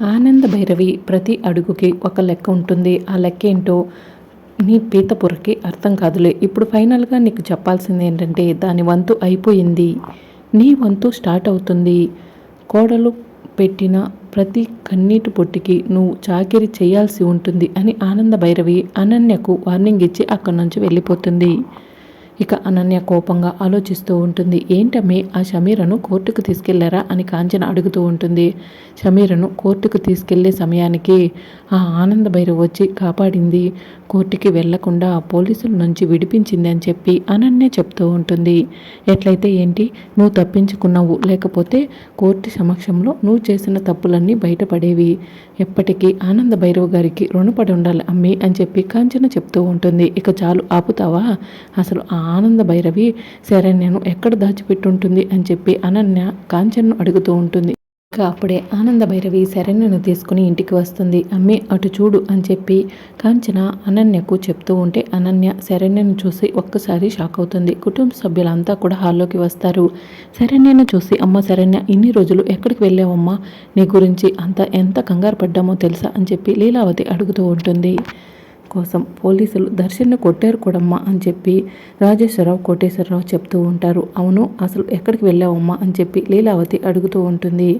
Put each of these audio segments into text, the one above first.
ఆనంద భైరవి ప్రతి అడుగుకి ఒక లెక్క ఉంటుంది. ఆ లెక్క ఏంటో నీ పీతపురకి అర్థం కాదులే. ఇప్పుడు ఫైనల్గా నీకు చెప్పాల్సింది ఏంటంటే దాని వంతు అయిపోయింది. నీ వంతు స్టార్ట్ అవుతుంది. కోడలు పెట్టిన ప్రతి కన్నీటి పొట్టికి నువ్వు చాకిరి చేయాల్సి ఉంటుంది అని ఆనంద భైరవి అనన్యకు వార్నింగ్ ఇచ్చి అక్కడి నుంచి వెళ్ళిపోతుంది. ఇక అనన్య కోపంగా ఆలోచిస్తూ ఉంటుంది. ఏంటమ్మి ఆ షమీరను కోర్టుకు తీసుకెళ్ళారా అని కాంచన అడుగుతూ ఉంటుంది. షమీరను కోర్టుకు తీసుకెళ్ళే సమయానికి ఆ ఆనంద భైరవ్ వచ్చి కాపాడింది. కోర్టుకి వెళ్ళకుండా పోలీసుల నుంచి విడిపించింది అని చెప్పి అనన్య చెప్తూ ఉంటుంది. ఎట్లయితే ఏంటి? నువ్వు తప్పించుకున్నావు. లేకపోతే కోర్టు సమక్షంలో నువ్వు చేసిన తప్పులన్నీ బయటపడేవి. ఎప్పటికీ ఆనంద భైరవ్ గారికి రుణపడి ఉండాలి అమ్మి అని చెప్పి కాంచన చెప్తూ ఉంటుంది. ఇక చాలు ఆపుతావా? అసలు ఆ ఆనంద భైరవి శరణ్యను ఎక్కడ దాచిపెట్టుంటుంది అని చెప్పి అనన్య కాంచన్ను అడుగుతూ ఉంటుంది. ఇక అప్పుడే ఆనంద భైరవి శరణ్యను తీసుకుని ఇంటికి వస్తుంది. అమ్మి అటు చూడు అని చెప్పి కాంచన అనన్యకు చెప్తూ ఉంటే అనన్య శరణ్యను చూసి ఒక్కసారి షాక్ అవుతుంది. కుటుంబ సభ్యులంతా కూడా హాల్లోకి వస్తారు. శరణ్యను చూసి అమ్మ శరణ్య ఇన్ని రోజులు ఎక్కడికి వెళ్ళావమ్మా? నీ గురించి అంత ఎంత కంగారు పడ్డామో తెలుసా? అని చెప్పి లీలావతి అడుగుతూ ఉంటుంది. కోసం పోలీసులు దర్శన్ను కొట్టారు కూడమ్మా అని చెప్పి రాజేశ్వరరావు కోటేశ్వరరావు చెప్తూ ఉంటారు. అవును అసలు ఎక్కడికి వెళ్ళావమ్మా అని చెప్పి లీలావతి అడుగుతూ ఉంటుంది.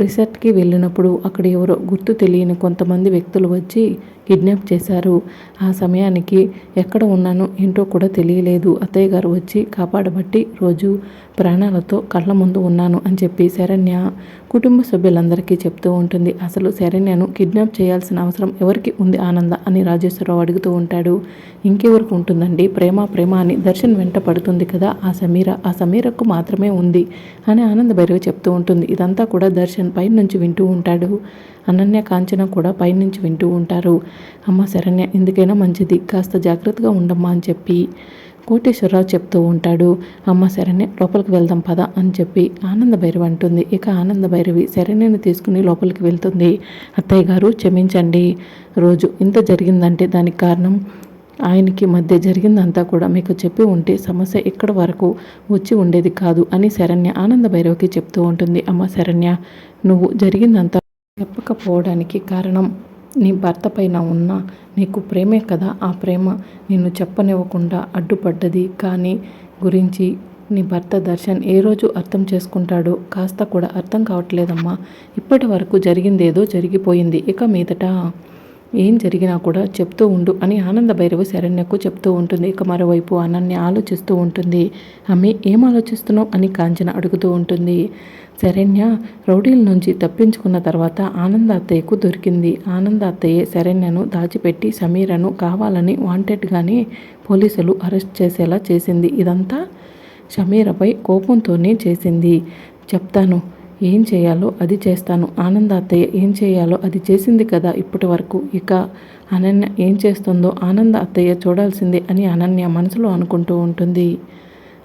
రిసార్ట్కి వెళ్ళినప్పుడు అక్కడ ఎవరో గుర్తు తెలియని కొంతమంది వ్యక్తులు వచ్చి కిడ్నాప్ చేశారు. ఆ సమయానికి ఎక్కడ ఉన్నానో ఏంటో కూడా తెలియలేదు. అత్తయ్య గారు వచ్చి కాపాడబట్టి రోజు ప్రాణాలతో కళ్ళ ముందు ఉన్నాను అని చెప్పి శరణ్య కుటుంబ సభ్యులందరికీ చెప్తూ ఉంటుంది అసలు శరణ్యను కిడ్నాప్ చేయాల్సిన అవసరం ఎవరికి ఉంది ఆనంద? అని రాజేశ్వరరావు అడుగుతూ ఉంటాడు. ఇంకెవరికి ఉంటుందండి? ప్రేమ ప్రేమ అని దర్శన్ వెంట పడుతుంది కదా ఆ సమీర ఆ సమీరకు మాత్రమే ఉంది అని ఆనంద భైరవి చెప్తూ ఉంటుంది. ఇదంతా కూడా దర్శన్ పై నుంచి వింటూ ఉంటాడు. అనన్య కాంచన కూడా పైనుంచి వింటూ ఉంటారు. అమ్మ శరణ్య ఎందుకైనా మంచిది. కాస్త జాగ్రత్తగా ఉండమ్మా అని చెప్పి కోటేశ్వరరావు చెప్తూ ఉంటాడు అమ్మ శరణ్య లోపలికి వెళ్దాం పద అని చెప్పి ఆనంద భైరవి అంటుంది. ఇక ఆనంద భైరవి శరణ్యను తీసుకుని లోపలికి వెళ్తుంది. అత్తయ్య గారు క్షమించండి. రోజు ఇంత జరిగిందంటే దానికి కారణం ఆయనకి మధ్య జరిగిందంతా కూడా మీకు చెప్పి ఉంటే సమస్య ఇక్కడ వరకు వచ్చి ఉండేది కాదు అని శరణ్య ఆనంద భైరవకి చెప్తూ ఉంటుంది. అమ్మ శరణ్య నువ్వు జరిగిందంతా చెప్పకపోవడానికి కారణం నీ భర్త పైన ఉన్న నీకు ప్రేమే కదా? ఆ ప్రేమ నిన్ను చెప్పనివ్వకుండా అడ్డుపడ్డది. కానీ గురించి నీ భర్త దర్శన్ ఏ రోజు అర్థం చేసుకుంటాడో కాస్త కూడా అర్థం కావట్లేదమ్మా. ఇప్పటి వరకు జరిగిందేదో జరిగిపోయింది. ఇక మీదట ఏం జరిగినా కూడా చెప్తూ ఉండు అని ఆనంద భైరవ శరణ్యకు చెప్తూ ఉంటుంది. ఇక మరోవైపు అనన్య ఆలోచిస్తూ ఉంటుంది. ఆమె ఏం ఆలోచిస్తున్నావు? అని కాంచన అడుగుతూ ఉంటుంది. శరణ్య రౌడీల నుంచి తప్పించుకున్న తర్వాత ఆనంద అత్తయ్యకు దొరికింది. ఆనంద అత్తయ్య శరణ్యను దాచిపెట్టి సమీరను కావాలని వాంటెడ్గానే పోలీసులు అరెస్ట్ చేసేలా చేసింది. ఇదంతా సమీరపై కోపంతోనే చేసింది. చెప్తాను ఏం చేయాలో అది చేస్తాను. ఆనంద అత్తయ్య ఏం చేయాలో అది చేసింది కదా ఇప్పటి వరకు. ఇక అనన్య ఏం చేస్తుందో ఆనంద అత్తయ్య చూడాల్సిందే అని అనన్య మనసులో అనుకుంటూ ఉంటుంది.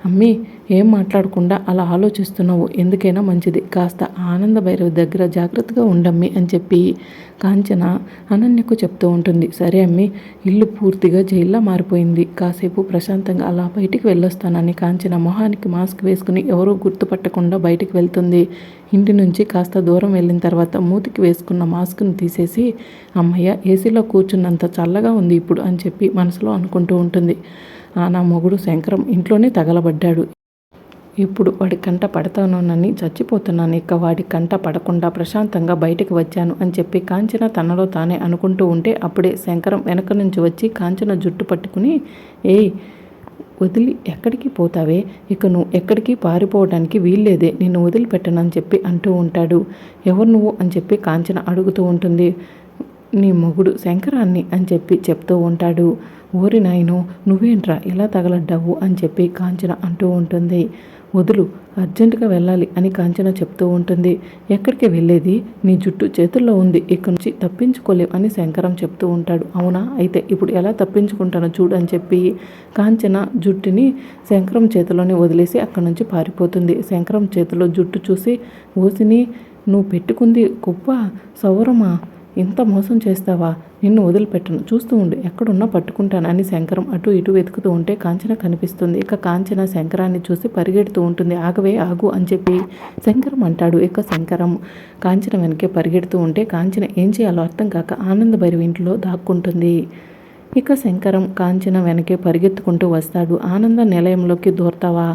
అమ్మీ ఏం మాట్లాడకుండా అలా ఆలోచిస్తున్నావు? ఎందుకైనా మంచిది. కాస్త ఆనంద భైరవి దగ్గర జాగ్రత్తగా ఉండమ్మి అని చెప్పి కాంచన అనన్యకు చెప్తూ ఉంటుంది. సరే అమ్మి ఇల్లు పూర్తిగా జైల్లో మారిపోయింది. కాసేపు ప్రశాంతంగా అలా బయటికి వెళ్ళొస్తానని కాంచన మొహానికి మాస్క్ వేసుకుని ఎవరూ గుర్తుపట్టకుండా బయటికి వెళ్తుంది. ఇంటి నుంచి కాస్త దూరం వెళ్ళిన తర్వాత మూతికి వేసుకున్న మాస్క్ను తీసేసి అమ్మయ్య ఏసీలో కూర్చున్నంత చల్లగా ఉంది ఇప్పుడు అని చెప్పి మనసులో అనుకుంటూ ఉంటుంది. నా మొగుడు శంకరం ఇంట్లోనే తగలబడ్డాడు. ఇప్పుడు వాడి కంట పడతానోనని చచ్చిపోతున్నాను. ఇక వాడి కంట పడకుండా ప్రశాంతంగా బయటికి వచ్చాను అని చెప్పి కాంచన తనలో తానే అనుకుంటూ ఉంటే అప్పుడే శంకరం వెనక నుంచి వచ్చి కాంచన జుట్టు పట్టుకుని ఏయ్ వదిలి ఎక్కడికి పోతావే? ఇక నువ్వు ఎక్కడికి పారిపోవడానికి వీల్లేదే. నిన్ను వదిలిపెట్టనని చెప్పి అంటూ ఉంటాడు. ఎవరు నువ్వు? అని చెప్పి కాంచన అడుగుతూ ఉంటుంది. నీ మొగుడు శంకరాన్ని అని చెప్పి చెప్తూ ఉంటాడు. ఓరి నాయను నువ్వేంట్రా ఇలా తగలడ్డావు అని చెప్పి కాంచన అంటూ ఉంటుంది. వదులు అర్జెంటుగా వెళ్ళాలి అని కాంచన చెప్తూ ఉంటుంది. ఎక్కడికి వెళ్ళేది? నీ జుట్టు చేతుల్లో ఉంది ఇక్కడి నుంచి తప్పించుకోలేవు అని శంకరం చెప్తూ ఉంటాడు. అవునా? అయితే ఇప్పుడు ఎలా తప్పించుకుంటానో చూడు అని చెప్పి కాంచన జుట్టుని శంకరం చేతిలోనే వదిలేసి అక్కడి నుంచి పారిపోతుంది. శంకరం చేతిలో జుట్టు చూసి ఓసిని నువ్వు పెట్టుకుంది గొప్ప సౌరమా? ఇంత మోసం చేస్తావా? నిన్ను వదిలిపెట్టను. చూస్తూ ఉండు. ఎక్కడున్నా పట్టుకుంటాను అని శంకరం అటు ఇటు వెతుకుతూ ఉంటే కాంచన కనిపిస్తుంది. ఇక కాంచన శంకరాన్ని చూసి పరిగెడుతూ ఉంటుంది. ఆగవే ఆగు అని చెప్పి శంకరం అంటాడు. ఇక శంకరం కాంచన వెనకే పరిగెడుతూ ఉంటే కాంచన ఏం చేయాలో అర్థం కాక ఆనంద భైరవి ఇంట్లో దాక్కుంటుంది. ఇక శంకరం కాంచన వెనకే పరిగెత్తుకుంటూ వస్తాడు. ఆనంద నిలయంలోకి దూరతావా?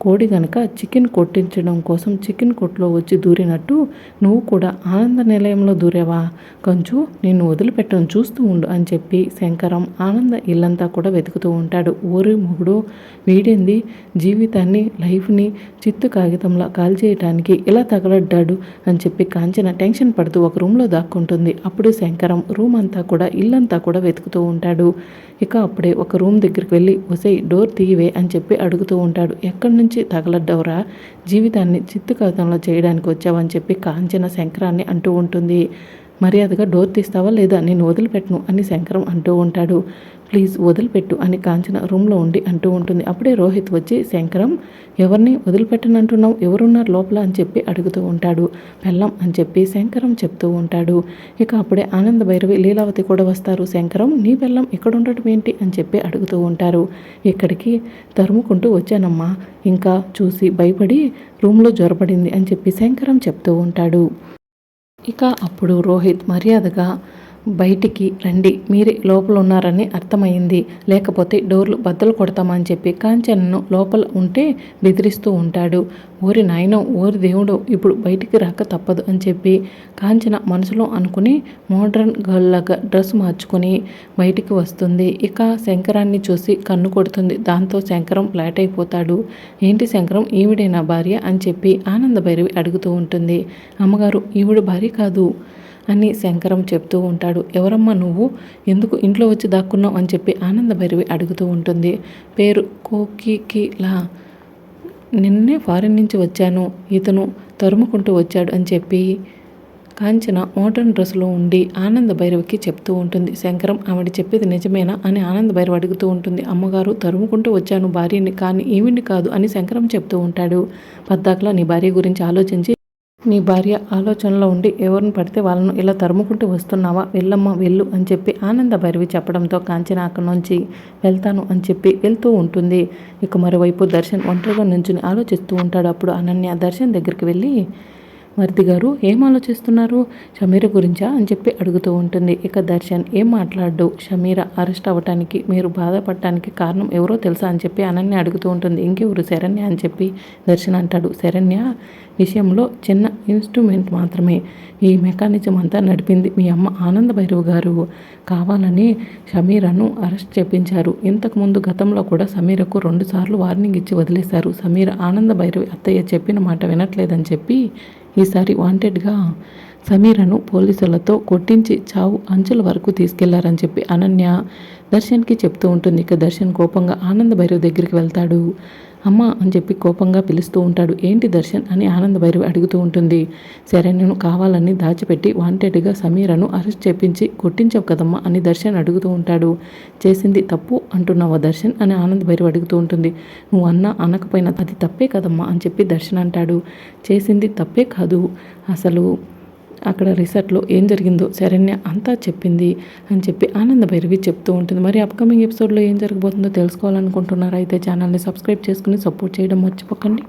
కోడి గనక చికెన్ కొట్టించడం కోసం చికెన్ కొట్లో వచ్చి దూరినట్టు నువ్వు కూడా ఆనంద నిలయంలో దూరేవా? కొంచెం నిన్ను వదిలిపెట్టడం చూస్తూ ఉండు అని చెప్పి శంకరం ఆనంద ఇల్లంతా కూడా వెతుకుతూ ఉంటాడు. ఊరి మొగుడు వీడింది? జీవితాన్ని లైఫ్ని చిత్తు కాగితంలా కాల్చేయటానికి ఇలా తగలడ్డాడు అని చెప్పి కాంచన టెన్షన్ పడుతూ ఒక రూమ్లో దాక్కుంటుంది. అప్పుడు శంకరం రూమ్ అంతా కూడా ఇల్లంతా కూడా వెతుకుతూ ఉంటాడు. ఇక అప్పుడే ఒక రూమ్ దగ్గరికి వెళ్ళి ఒసై డోర్ తీయవే అని చెప్పి అడుగుతూ ఉంటాడు. ఎక్కడి నుంచి తగలడ్డవరా? జీవితాన్ని చిత్తు చేయడానికి వచ్చావని చెప్పి కాంచన శంకరాన్ని అంటూ ఉంటుంది. మర్యాదగా డోర్ తీస్తావా లేదా? నేను వదిలిపెట్టను అని శంకరం అంటూ ఉంటాడు. ప్లీజ్ వదిలిపెట్టు అని కాంచన రూమ్లో ఉండి అంటూ ఉంటుంది. అప్పుడే రోహిత్ వచ్చి శంకరం ఎవరిని వదిలిపెట్టనంటున్నావు? ఎవరున్నారు లోపల? అని చెప్పి అడుగుతూ ఉంటాడు. పెళ్ళం అని చెప్పి శంకరం చెప్తూ ఉంటాడు. ఇక అప్పుడే ఆనంద భైరవి లీలావతి కూడా వస్తారు. శంకరం నీ పెళ్ళం ఇక్కడ ఉండటం ఏంటి? అని చెప్పి అడుగుతూ ఉంటారు. ఇక్కడికి తరుముకుంటూ వచ్చానమ్మా. ఇంకా చూసి భయపడి రూమ్లో జ్వరపడింది అని చెప్పి శంకరం చెప్తూ ఉంటాడు. ఇక అప్పుడు రోహిత్ మర్యాదగా బయటికి రండి. మీరే లోపల ఉన్నారని అర్థమైంది లేకపోతే డోర్లు బద్దలు కొడతామని చెప్పి కాంచనను లోపల ఉంటే బెదిరిస్తూ ఉంటాడు. ఓరి నాయనో ఓరి దేవుడు ఇప్పుడు బయటికి రాక తప్పదు అని చెప్పి కాంచన మనసులో అనుకుని మోడ్రన్ గర్ల్ లాగా డ్రెస్ మార్చుకొని బయటికి వస్తుంది. ఇక శంకరాన్ని చూసి కన్ను కొడుతుంది. దాంతో శంకరం ఫ్లాట్ అయిపోతాడు. ఏంటి శంకరం? ఈవిడే నా భార్య? అని చెప్పి ఆనంద భైరవి అడుగుతూ ఉంటుంది. అమ్మగారు ఈవిడ భార్య కాదు. అని శంకరం చెప్తూ ఉంటాడు. ఎవరమ్మా నువ్వు? ఎందుకు ఇంట్లో వచ్చి దాక్కున్నావు? అని చెప్పి ఆనందభైరవి అడుగుతూ ఉంటుంది. పేరు కోకికిలా. నిన్నే ఫారిన్ నుంచి వచ్చాను. ఇతను తరుముకుంటూ వచ్చాడు అని చెప్పి కాంచన మోడర్న్ డ్రెస్లో ఉండి ఆనంద భైరవికి చెప్తూ ఉంటుంది. శంకరం ఆవిడ చెప్పేది నిజమేనా? అని ఆనంద భైరవ్ అడుగుతూ ఉంటుంది. అమ్మగారు తరుముకుంటూ వచ్చాను భార్యని కానీ ఈవిని కాదు అని శంకరం చెప్తూ ఉంటాడు. పద్దాకలా నీ భార్య గురించి ఆలోచించి నీ భార్య ఆలోచనలో ఉండి ఎవరిని పడితే వాళ్ళను ఇలా తరుముకుంటూ వస్తున్నావా? వెళ్ళమ్మా వెళ్ళు అని చెప్పి ఆనంద భైరవి చెప్పడంతో కాంచన అక్కడి నుంచి వెళ్తాను అని చెప్పి వెళ్తూ ఉంటుంది. ఇక మరోవైపు దర్శన్ ఒంటరిగా నుంచుని ఆలోచిస్తూ ఉంటాడు. అప్పుడు అనన్య దర్శన్ దగ్గరికి వెళ్ళి మరిది గారు ఏం ఆలోచిస్తున్నారు? షమీర గురించా? అని చెప్పి అడుగుతూ ఉంటుంది. ఇక దర్శన్ ఏం మాట్లాడు షమీర అరెస్ట్ అవ్వటానికి మీరు బాధపడటానికి కారణం ఎవరో తెలుసా? అని చెప్పి అనన్య అడుగుతూ ఉంటుంది. ఇంకెవరు శరణ్య? అని చెప్పి దర్శన్ అంటాడు. శరణ్య విషయంలో చిన్న ఇన్స్ట్రుమెంట్ మాత్రమే. ఈ మెకానిజం అంతా నడిపింది మీ అమ్మ ఆనంద భైరవ్ గారు. కావాలని షమీరను అరెస్ట్ చేపించారు. ఇంతకుముందు గతంలో కూడా సమీరకు రెండుసార్లు వార్నింగ్ ఇచ్చి వదిలేశారు. సమీర ఆనంద భైరవి అత్తయ్య చెప్పిన మాట వినట్లేదని చెప్పి ఈసారి వాంటెడ్గా సమీరను పోలీసులతో కొట్టించి చావు అంచుల వరకు తీసుకెళ్ళారని చెప్పి అనన్య దర్శన్కి చెప్తూ ఉంటుంది. ఇక దర్శన్ కోపంగా ఆనంద భైరవ్ దగ్గరికి వెళ్తాడు. అమ్మ అని చెప్పి కోపంగా పిలుస్తూ ఉంటాడు. ఏంటి దర్శన్ అని ఆనంద భైరవ్ అడుగుతూ ఉంటుంది. శరణ్యను కావాలని దాచిపెట్టి వాంటెడ్గా సమీరను అరెస్ట్ చేపించి కొట్టించవు కదమ్మా అని దర్శన్ అడుగుతూ ఉంటాడు. చేసింది తప్పు అంటున్నావా దర్శన్ అని ఆనంద భైరవ్ అడుగుతూ ఉంటుంది. నువ్వు అన్నా అనకపోయినా అది తప్పే కదమ్మా అని చెప్పి దర్శన్ అంటాడు. చేసింది తప్పే కాదు. అసలు అక్కడ రిసార్ట్లో ఏం జరిగిందో శరణ్య అంతా చెప్పింది అని చెప్పి ఆనంద భైరవి చెప్తూ ఉంటుంది. మరి అప్కమింగ్ ఎపిసోడ్లో ఏం జరగబోతుందో తెలుసుకోవాలనుకుంటున్నారా? అయితే ఛానల్ని సబ్స్క్రైబ్ చేసుకుని సపోర్ట్ చేయడం మర్చిపోకండి.